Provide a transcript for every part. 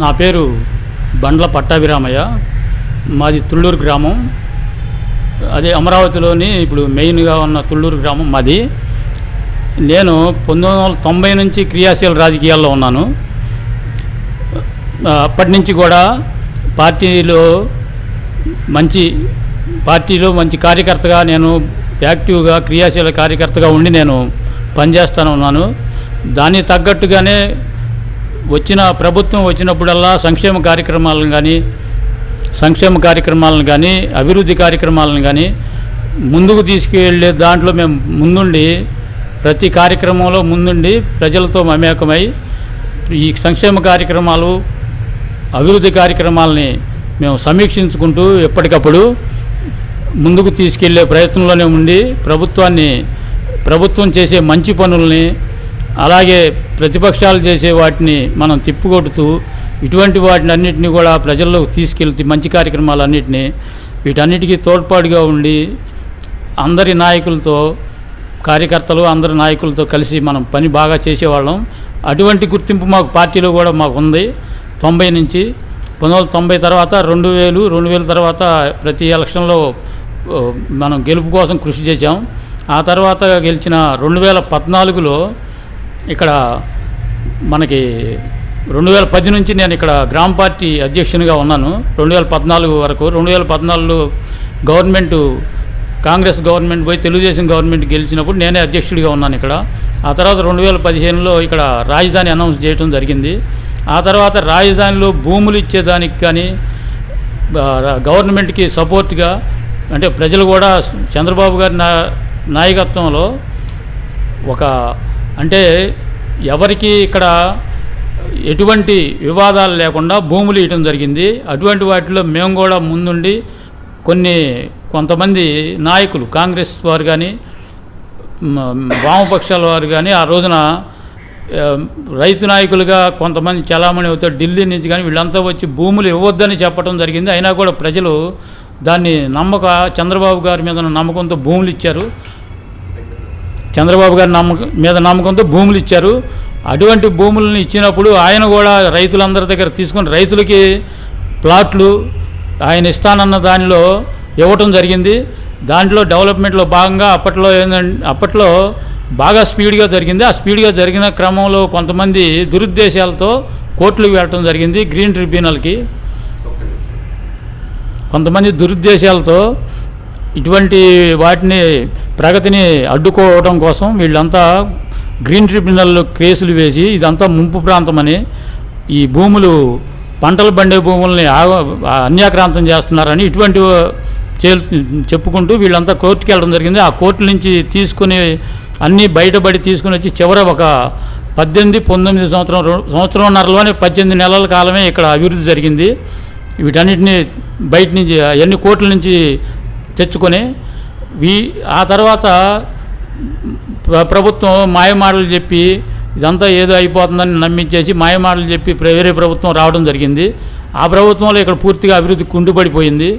నా పేరు బండ్ల పట్టాభిరామయ్య. మాది తుళ్ళూరు గ్రామం. అదే అమరావతిలోని ఇప్పుడు మెయిన్గా ఉన్న తుళ్ళూరు గ్రామం మాది. నేను పంతొమ్మిది వందల తొంభై నుంచి క్రియాశీల రాజకీయాల్లో ఉన్నాను. అప్పటి నుంచి కూడా పార్టీలో మంచి పార్టీలో మంచి కార్యకర్తగా నేను యాక్టివ్గా క్రియాశీల కార్యకర్తగా ఉండి నేను పనిచేస్తాను ఉన్నాను. దానికి తగ్గట్టుగానే వచ్చిన ప్రభుత్వం వచ్చినప్పుడల్లా సంక్షేమ కార్యక్రమాలను కానీ సంక్షేమ కార్యక్రమాలను కానీ అభివృద్ధి కార్యక్రమాలను కానీ ముందుకు తీసుకువెళ్ళే దాంట్లో మేము ముందుండి ప్రతి కార్యక్రమంలో ముందుండి ప్రజలతో మమేకమై ఈ సంక్షేమ కార్యక్రమాలు అభివృద్ధి కార్యక్రమాలని మేము సమీక్షించుకుంటూ ఎప్పటికప్పుడు ముందుకు తీసుకెళ్ళే ప్రయత్నంలోనే ఉండి ప్రభుత్వాన్ని ప్రభుత్వం చేసే మంచి పనుల్ని అలాగే ప్రతిపక్షాలు చేసే వాటిని మనం తిప్పికొడుతూ ఇటువంటి వాటిని అన్నింటినీ కూడా ప్రజల్లోకి తీసుకెళ్తే మంచి కార్యక్రమాలన్నింటినీ వీటన్నిటికీ తోడ్పాటుగా ఉండి అందరి నాయకులతో కార్యకర్తలు అందరి నాయకులతో కలిసి మనం పని బాగా చేసేవాళ్ళం. అటువంటి గుర్తింపు మాకు పార్టీలో కూడా మాకు ఉంది. తొంభై నుంచి పంతొమ్మిది వందల తొంభై తర్వాత రెండు వేలు రెండు వేల తర్వాత ప్రతి ఎలక్షన్లో మనం గెలుపు కోసం కృషి చేశాం. ఆ తర్వాత గెలిచిన రెండు వేల పద్నాలుగులో ఇక్కడ మనకి రెండు వేల పది నుంచి నేను ఇక్కడ గ్రామ పార్టీ అధ్యక్షునిగా ఉన్నాను. రెండు వేల పద్నాలుగు వరకు. రెండు వేల పద్నాలుగులో గవర్నమెంట్ కాంగ్రెస్ గవర్నమెంట్ పోయి తెలుగుదేశం గవర్నమెంట్ గెలిచినప్పుడు నేనే అధ్యక్షుడిగా ఉన్నాను ఇక్కడ. ఆ తర్వాత రెండు వేల పదిహేనులో ఇక్కడ రాజధాని అనౌన్స్ చేయడం జరిగింది. ఆ తర్వాత రాజధానిలో భూములు ఇచ్చేదానికి కానీ గవర్నమెంట్కి సపోర్ట్గా అంటే ప్రజలు కూడా చంద్రబాబు గారి నా నాయకత్వంలో ఒక అంటే ఎవరికి ఇక్కడ ఎటువంటి వివాదాలు లేకుండా భూములు ఇవ్వడం జరిగింది. అటువంటి వాటిలో మేము కూడా ముందుండి కొన్ని కొంతమంది నాయకులు కాంగ్రెస్ వారు కానీ వామపక్షాల వారు కానీ ఆ రోజున రైతు నాయకులుగా కొంతమంది చలామణి అవుతారు. ఢిల్లీ నుంచి కానీ వీళ్ళంతా వచ్చి భూములు ఇవ్వద్దని చెప్పడం జరిగింది. అయినా కూడా ప్రజలు దాన్ని నమ్మక చంద్రబాబు గారి మీద నమ్మకంతో భూములు ఇచ్చారు. చంద్రబాబు గారి నమ్మకం మీద నమ్మకంతో భూములు ఇచ్చారు. అటువంటి భూములను ఇచ్చినప్పుడు ఆయన కూడా రైతులందరి దగ్గర తీసుకొని రైతులకి ప్లాట్లు ఆయన ఇస్తానన్న దానిలో ఇవ్వటం జరిగింది. దాంట్లో డెవలప్మెంట్లో భాగంగా అప్పట్లో ఏంటంటే అప్పట్లో బాగా స్పీడ్గా జరిగింది. ఆ స్పీడ్గా జరిగిన క్రమంలో కొంతమంది దురుద్దేశాలతో కోర్టులకు వెళ్ళటం జరిగింది గ్రీన్ ట్రిబ్యునల్కి. కొంతమంది దురుద్దేశాలతో ఇటువంటి వాటిని ప్రగతిని అడ్డుకోవడం కోసం వీళ్ళంతా గ్రీన్ ట్రిబ్యునల్ కేసులు వేసి ఇదంతా ముంపు ప్రాంతమని ఈ భూములు పంటలు పండే భూముల్ని అన్యాక్రాంతం చేస్తున్నారని ఇటువంటి చెప్పుకుంటూ వీళ్ళంతా కోర్టుకి వెళ్ళడం జరిగింది. ఆ కోర్టు నుంచి తీసుకుని అన్నీ బయటపడి తీసుకుని వచ్చి చివర ఒక పద్దెనిమిది పంతొమ్మిది సంవత్సరం సంవత్సరంన్నరలోనే పద్దెనిమిది నెలల కాలమే ఇక్కడ అభివృద్ధి జరిగింది. వీటన్నిటిని బయట నుంచి ఎన్ని కోట్ల నుంచి తెచ్చుకొని వీ ఆ తర్వాత ప్రభుత్వం మాయమాటలు చెప్పి ఇదంతా ఏదో అయిపోతుందని నమ్మించేసి మాయమాటలు చెప్పి వేరే ప్రభుత్వం రావడం జరిగింది. ఆ ప్రభుత్వంలో ఇక్కడ పూర్తిగా అభివృద్ధి కుండుపడిపోయింది.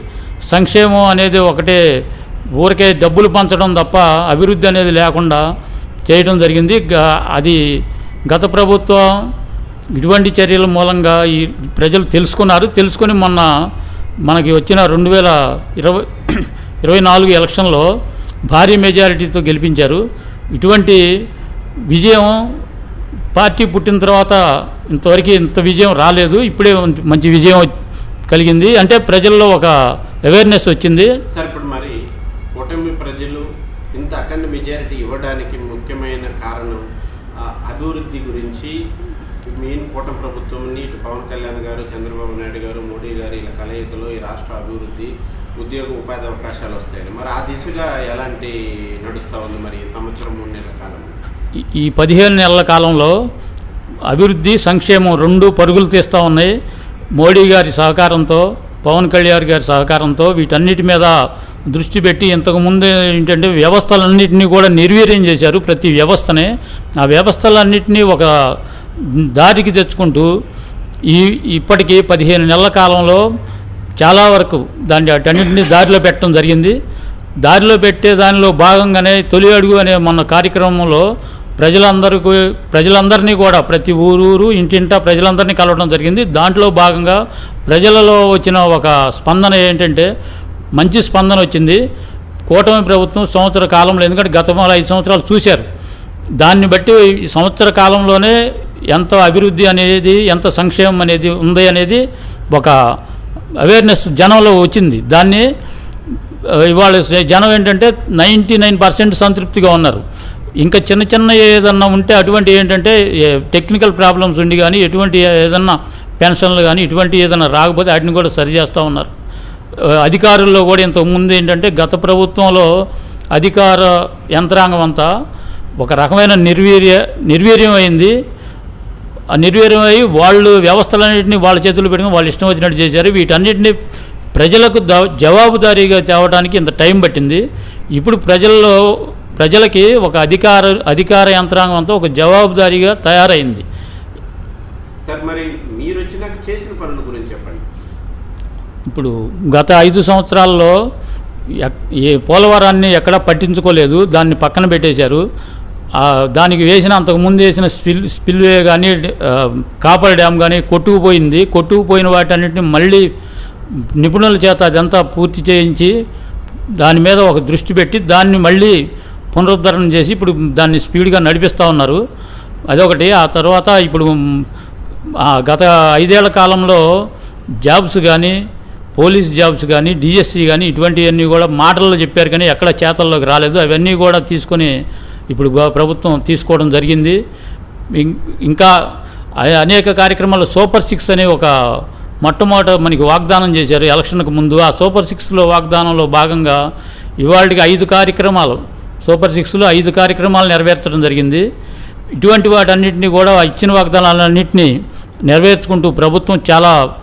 సంక్షేమం అనేది ఒకటే ఊరికే డబ్బులు పంచడం తప్ప అభివృద్ధి అనేది లేకుండా చేయడం జరిగింది. అది గత ప్రభుత్వం ఇటువంటి చర్యల మూలంగా ఈ ప్రజలు తెలుసుకున్నారు. తెలుసుకొని మొన్న మనకి వచ్చిన రెండు వేల ఇరవై ఇరవై నాలుగు ఎలక్షన్లో భారీ మెజారిటీతో గెలిపించారు. ఇటువంటి విజయం పార్టీ పుట్టిన తర్వాత ఇంతవరకు ఇంత విజయం రాలేదు. ఇప్పుడే మంచి విజయం కలిగింది. అంటే ప్రజల్లో ఒక అవేర్నెస్ వచ్చింది. సార్ ఇప్పుడు మరి కూటమి ప్రజలు ఇంత అఖండ మెజారిటీ ఇవ్వడానికి ముఖ్యమైన కారణం అభివృద్ధి గురించి మెయిన్ కూటమి ప్రభుత్వం ఇటు పవన్ కళ్యాణ్ గారు చంద్రబాబు నాయుడు గారు మోడీ గారు ఇలా కలయికలో ఈ రాష్ట్ర అభివృద్ధి ఉద్యోగ ఉపాధి అవకాశాలు వస్తాయని మరి ఆ దిశగా ఎలాంటి నడుస్తూ ఉంది మరి సంవత్సరం మూడు నెలల కాలం? ఈ- పదిహేను నెలల కాలంలో అభివృద్ధి సంక్షేమం రెండు పరుగులు తీస్తూ ఉన్నాయి. మోడీ గారి సహకారంతో పవన్ కళ్యాణ్ గారి సహకారంతో వీటన్నిటి మీద దృష్టి పెట్టి ఇంతకుముందు ఏంటంటే వ్యవస్థలన్నింటినీ కూడా నిర్వీర్యం చేశారు ప్రతి వ్యవస్థనే. ఆ వ్యవస్థలన్నింటినీ ఒక దారికి తెచ్చుకుంటూ ఈ ఇప్పటికీ పదిహేను నెలల కాలంలో చాలా వరకు దాన్ని అటన్నింటినీ దారిలో పెట్టడం జరిగింది. దారిలో పెట్టే దానిలో భాగంగానే తొలి అడుగు అనే మొన్న కార్యక్రమంలో ప్రజలందరికీ ప్రజలందరినీ కూడా ప్రతి ఊరూరు ఇంటింటా ప్రజలందరినీ కలవడం జరిగింది. దాంట్లో భాగంగా ప్రజలలో వచ్చిన ఒక స్పందన ఏంటంటే మంచి స్పందన వచ్చింది. కూటమి ప్రభుత్వం సంవత్సర కాలంలో ఎందుకంటే గత ఐదు సంవత్సరాలు చూశారు. దాన్ని బట్టి ఈ సంవత్సర కాలంలోనే ఎంత అభివృద్ధి అనేది ఎంత సంక్షేమం అనేది ఉంది అనేది ఒక అవేర్నెస్ జనంలో వచ్చింది. దాన్ని ఇవాళ జనం ఏంటంటే నైంటీ నైన్ పర్సెంట్ సంతృప్తిగా ఉన్నారు. ఇంకా చిన్న చిన్న ఏదన్నా ఉంటే అటువంటి ఏంటంటే టెక్నికల్ ప్రాబ్లమ్స్ ఉండి కానీ ఎటువంటి ఏదన్నా పెన్షన్లు కానీ ఇటువంటి ఏదైనా రాకపోతే వాటిని కూడా సరి చేస్తూ ఉన్నారు. అధికారుల్లో కూడా ఇంతకుముందు ఏంటంటే గత ప్రభుత్వంలో అధికార యంత్రాంగం అంతా ఒక రకమైన నిర్వీర్య నిర్వీర్యం అయింది. ఆ నిర్వీర్యం అయ్యి వాళ్ళు వ్యవస్థలన్నింటినీ వాళ్ళ చేతుల్లో పెట్టుకుని వాళ్ళు ఇష్టం వచ్చినట్టు చేశారు. వీటన్నిటిని ప్రజలకు జవాబుదారీగా తేవడానికి ఇంత టైం పట్టింది. ఇప్పుడు ప్రజల్లో ప్రజలకి ఒక అధికార అధికార యంత్రాంగం అంతా ఒక జవాబుదారీగా తయారైంది. సార్ మరి మీరు వచ్చినాక చేసిన పనుల గురించి చెప్పండి. ఇప్పుడు గత ఐదు సంవత్సరాల్లో ఏ పోలవరాన్ని ఎక్కడా పట్టించుకోలేదు. దాన్ని పక్కన పెట్టేశారు. దానికి వేసిన అంతకుముందు వేసిన స్పిల్ స్పిల్వే కానీ కాపర్ డ్యామ్ కానీ కొట్టుకుపోయింది. కొట్టుకుపోయిన వాటన్నిటిని మళ్ళీ నిపుణుల చేత అదంతా పూర్తి చేయించి దాని మీద ఒక దృష్టి పెట్టి దాన్ని మళ్ళీ పునరుద్ధరణ చేసి ఇప్పుడు దాన్ని స్పీడ్గా నడిపిస్తూ ఉన్నారు. అదొకటి. ఆ తర్వాత ఇప్పుడు గత ఐదేళ్ళ కాలంలో జాబ్స్ కానీ పోలీస్ జాబ్స్ కానీ డిఎస్సి కానీ ఇటువంటివన్నీ కూడా మాటల్లో చెప్పారు కానీ ఎక్కడ చేతల్లోకి రాలేదు. అవన్నీ కూడా తీసుకొని ఇప్పుడు ప్రభుత్వం తీసుకోవడం జరిగింది. ఇం- ఇంకా అనేక కార్యక్రమాలు సూపర్ సిక్స్ అనే ఒక మొట్టమొదట మనకి వాగ్దానం చేశారు ఎలక్షన్కు ముందు. ఆ సూపర్ సిక్స్లో వాగ్దానంలో భాగంగా ఇవాళకి ఐదు కార్యక్రమాలు సూపర్ సిక్స్లో ఐదు కార్యక్రమాలు నెరవేర్చడం జరిగింది. ఇటువంటి వాటన్నిటిని కూడా ఇచ్చిన వాగ్దానాలన్నింటినీ నెరవేర్చుకుంటూ ప్రభుత్వం చాలా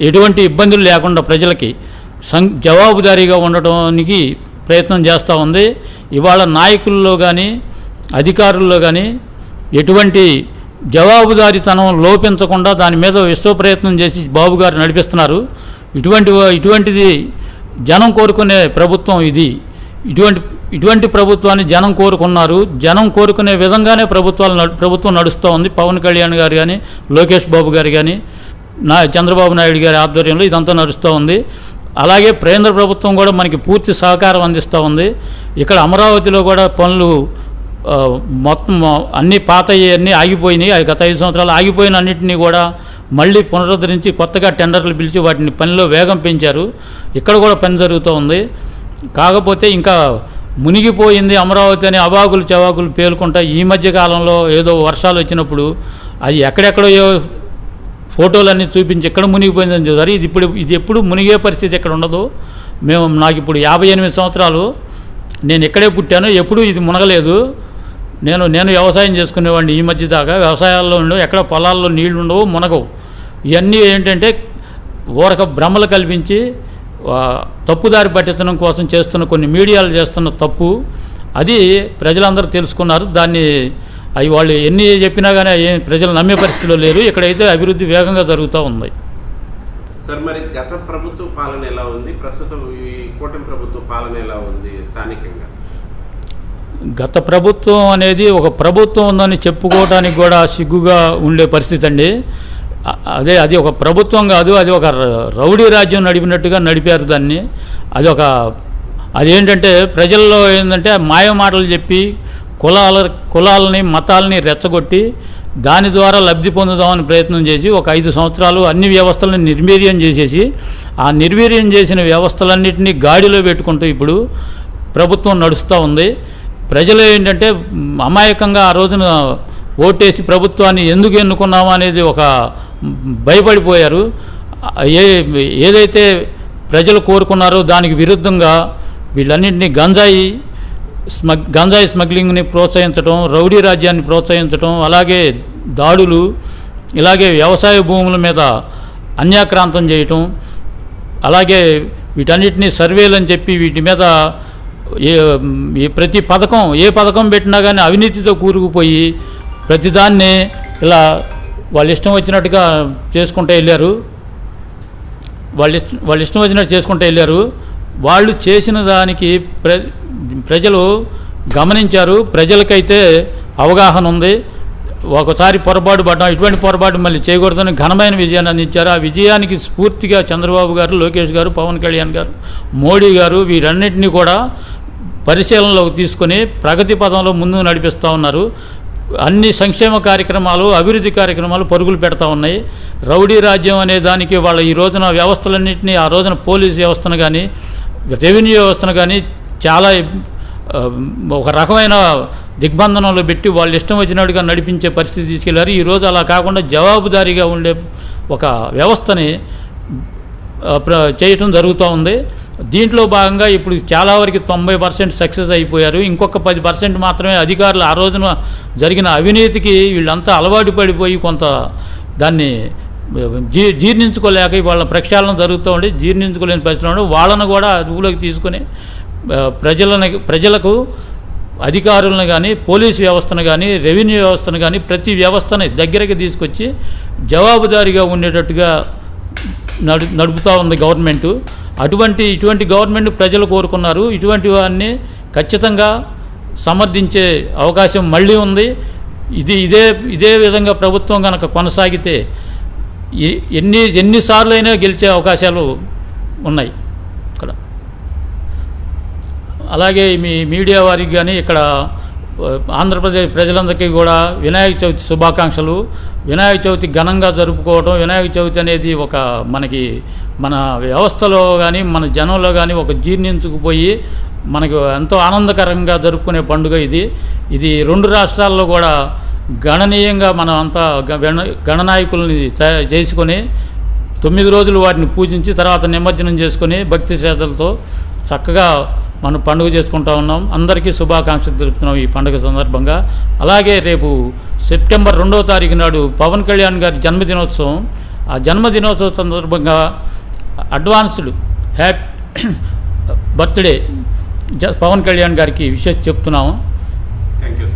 ఎటువంటి ఇబ్బందులు లేకుండా ప్రజలకి సం జవాబుదారీగా ఉండటానికి ప్రయత్నం చేస్తూ ఉంది. ఇవాళ నాయకుల్లో కానీ అధికారుల్లో కానీ ఎటువంటి జవాబుదారీతనం లోపించకుండా దాని మీద విశ్వ ప్రయత్నం చేసి బాబు గారు నడిపిస్తున్నారు. ఇటువంటి ఇటువంటిది జనం కోరుకునే ప్రభుత్వం ఇది. ఇటువంటి ఇటువంటి ప్రభుత్వాన్ని జనం కోరుకున్నారు. జనం కోరుకునే విధంగానే ప్రభుత్వాలు నడు- ప్రభుత్వం నడుస్తూ ఉంది. పవన్ కళ్యాణ్ గారు కానీ లోకేష్ బాబు గారు కానీ నా చంద్రబాబు నాయుడు గారి ఆధ్వర్యంలో ఇదంతా నడుస్తూ ఉంది. అలాగే కేంద్ర ప్రభుత్వం కూడా మనకి పూర్తి సహకారం అందిస్తూ ఉంది. ఇక్కడ అమరావతిలో కూడా పనులు మొత్తం అన్ని పాత అన్నీ ఆగిపోయినాయి. గత ఐదు సంవత్సరాలు ఆగిపోయిన అన్నింటినీ కూడా మళ్ళీ పునరుద్ధరించి కొత్తగా టెండర్లు పిలిచి వాటిని పనిలో వేగం పెంచారు. ఇక్కడ కూడా పని జరుగుతూ ఉంది. కాకపోతే ఇంకా మునిగిపోయింది అమరావతి అని అవాకులు చవాకులు పేలుకుంటా ఈ మధ్య కాలంలో ఏదో వర్షాలు వచ్చినప్పుడు అవి ఎక్కడెక్కడో ఫోటోలన్నీ చూపించి ఎక్కడ మునిగిపోయిందని చూసారు ఇది ఇప్పుడు ఇది ఎప్పుడు మునిగే పరిస్థితి ఎక్కడ ఉండదు. మేము నాకు ఇప్పుడు యాభై ఎనిమిది సంవత్సరాలు. నేను ఇక్కడే పుట్టాను ఎప్పుడూ ఇది మునగలేదు. నేను నేను వ్యవసాయం చేసుకునేవాడిని ఈ మధ్య దాకా. వ్యవసాయాల్లో ఉండవు ఎక్కడ పొలాల్లో నీళ్ళు ఉండవు మునగవు. ఇవన్నీ ఏంటంటే ఊరక భ్రమలు కల్పించి తప్పుదారి పట్టించడం కోసం చేస్తున్న కొన్ని మీడియాలు చేస్తున్న తప్పు. అది ప్రజలందరూ తెలుసుకున్నారు. దాన్ని అవి వాళ్ళు ఎన్ని చెప్పినా కానీ ఏం ప్రజలు నమ్మే పరిస్థితిలో లేరు. ఇక్కడైతే అభివృద్ధి వేగంగా జరుగుతూ ఉంది. సార్ మరి గత ప్రభుత్వ పాలన ఎలా ఉంది? ప్రస్తుతం ఈ కూటమి ప్రభుత్వ పాలన ఎలా ఉంది స్థానికంగా? గత ప్రభుత్వం అనేది ఒక ప్రభుత్వం ఉందని చెప్పుకోవడానికి కూడా సిగ్గుగా ఉండే పరిస్థితి అండి. అదే అది ఒక ప్రభుత్వం కాదు అది ఒక రౌడీ రాజ్యం నడిపినట్టుగా నడిపారు దాన్ని. అది ఒక అదేంటంటే ప్రజల్లో ఏంటంటే మాయ మాటలు చెప్పి కులాల కులాలని మతాలని రెచ్చగొట్టి దాని ద్వారా లబ్ధి పొందుదామని ప్రయత్నం చేసి ఒక ఐదు సంవత్సరాలు అన్ని వ్యవస్థలను నిర్వీర్యం చేసేసి ఆ నిర్వీర్యం చేసిన వ్యవస్థలన్నింటినీ గాడిలో పెట్టుకుంటూ ఇప్పుడు ప్రభుత్వం నడుస్తూ ఉంది. ప్రజలు ఏంటంటే అమాయకంగా ఆ రోజున ఓటేసి ప్రభుత్వాన్ని ఎందుకు ఎన్నుకున్నామా అనేది ఒక భయపడిపోయారు. ఏ ఏదైతే ప్రజలు కోరుకున్నారో దానికి విరుద్ధంగా వీళ్ళన్నింటినీ గంజాయి స్మగ్ గంజాయి స్మగ్లింగ్ని ప్రోత్సహించడం రౌడీ రాజ్యాన్ని ప్రోత్సహించడం అలాగే దాడులు ఇలాగే వ్యవసాయ భూముల మీద అన్యాక్రాంతం చేయటం అలాగే వీటన్నిటిని సర్వేలు అని చెప్పి వీటి మీద ఏ ప్రతి పథకం ఏ పథకం పెట్టినా కానీ అవినీతితో కూరుకుపోయి ప్రతిదాన్ని ఇలా వాళ్ళు ఇష్టం వచ్చినట్టుగా చేసుకుంటూ వెళ్ళారు. వాళ్ళు ఇష్టం వాళ్ళు ఇష్టం వచ్చినట్టు చేసుకుంటూ వెళ్ళారు. వాళ్ళు చేసిన దానికి ప్ర ప్రజలు గమనించారు ప్రజలకైతే అవగాహన ఉంది. ఒకసారి పొరపాటు పడ్డాం ఇటువంటి పొరపాటు మళ్ళీ చేయకూడదని ఘనమైన విజయాన్ని అందించారు. ఆ విజయానికి స్ఫూర్తిగా చంద్రబాబు గారు లోకేష్ గారు పవన్ కళ్యాణ్ గారు మోడీ గారు వీరన్నింటినీ కూడా పరిశీలనలోకి తీసుకొని ప్రగతి పదంలో ముందుకు నడిపిస్తూ ఉన్నారు. అన్ని సంక్షేమ కార్యక్రమాలు అభివృద్ధి కార్యక్రమాలు పరుగులు పెడతా ఉన్నాయి. రౌడీ రాజ్యం అనే దానికి వాళ్ళ ఈ రోజున వ్యవస్థలన్నింటినీ ఆ రోజున పోలీస్ వ్యవస్థను కానీ రెవెన్యూ వ్యవస్థను కానీ చాలా ఒక రకమైన దిగ్బంధనంలో పెట్టి వాళ్ళు ఇష్టం వచ్చినట్టుగా నడిపించే పరిస్థితి తీసుకెళ్ళారు. ఈరోజు అలా కాకుండా జవాబుదారీగా ఉండే ఒక వ్యవస్థని చేయటం జరుగుతూ ఉంది. దీంట్లో భాగంగా ఇప్పుడు చాలా వరకు తొంభై పర్సెంట్ సక్సెస్ అయిపోయారు. ఇంకొక పది పర్సెంట్ మాత్రమే అధికారులు ఆ రోజున జరిగిన అవినీతికి వీళ్ళంతా అలవాటు పడిపోయి కొంత దాన్ని జీ జీర్ణించుకోలేక వాళ్ళ ప్రక్షాళన జరుగుతూ ఉండి జీర్ణించుకోలేని పరిస్థితులు ఉండి వాళ్ళను కూడా అదుపులోకి తీసుకొని ప్రజలను ప్రజలకు అధికారులను కానీ పోలీస్ వ్యవస్థను కానీ రెవెన్యూ వ్యవస్థను కానీ ప్రతి వ్యవస్థని దగ్గరికి తీసుకొచ్చి జవాబుదారీగా ఉండేటట్టుగా నడు నడుపుతూ ఉంది గవర్నమెంట్. అటువంటి ఇటువంటి గవర్నమెంట్ ప్రజలు కోరుకున్నారు. ఇటువంటి వారిని ఖచ్చితంగా సమర్థించే అవకాశం మళ్ళీ ఉంది. ఇది ఇదే ఇదే విధంగా ప్రభుత్వం కనుక కొనసాగితే ఎన్ని ఎన్నిసార్లు అయినా గెలిచే అవకాశాలు ఉన్నాయి. అలాగే మీ మీడియా వారికి కానీ ఇక్కడ ఆంధ్రప్రదేశ్ ప్రజలందరికీ కూడా వినాయక చవితి శుభాకాంక్షలు. వినాయక చవితి ఘనంగా జరుపుకోవడం వినాయక చవితి అనేది ఒక మనకి మన వ్యవస్థలో కానీ మన జనంలో కానీ ఒక జీర్ణించుకుపోయి మనకు ఎంతో ఆనందకరంగా జరుపుకునే పండుగ ఇది. ఇది రెండు రాష్ట్రాల్లో కూడా గణనీయంగా మనం అంతా గణ గణనాయకుల్ని చేసుకొని తొమ్మిది రోజులు వాటిని పూజించి తర్వాత నిమజ్జనం చేసుకొని భక్తి శ్రద్ధలతో చక్కగా మనం పండుగ చేసుకుంటా ఉన్నాం. అందరికీ శుభాకాంక్షలు తెలుపుతున్నాం ఈ పండుగ సందర్భంగా. అలాగే రేపు సెప్టెంబర్ రెండవ తారీఖు నాడు పవన్ కళ్యాణ్ గారి జన్మదినోత్సవం. ఆ జన్మదినోత్సవం సందర్భంగా అడ్వాన్స్డ్ హ్యాపీ బర్త్డే జ పవన్ కళ్యాణ్ గారికి విషయం చెప్తున్నాము. Thank you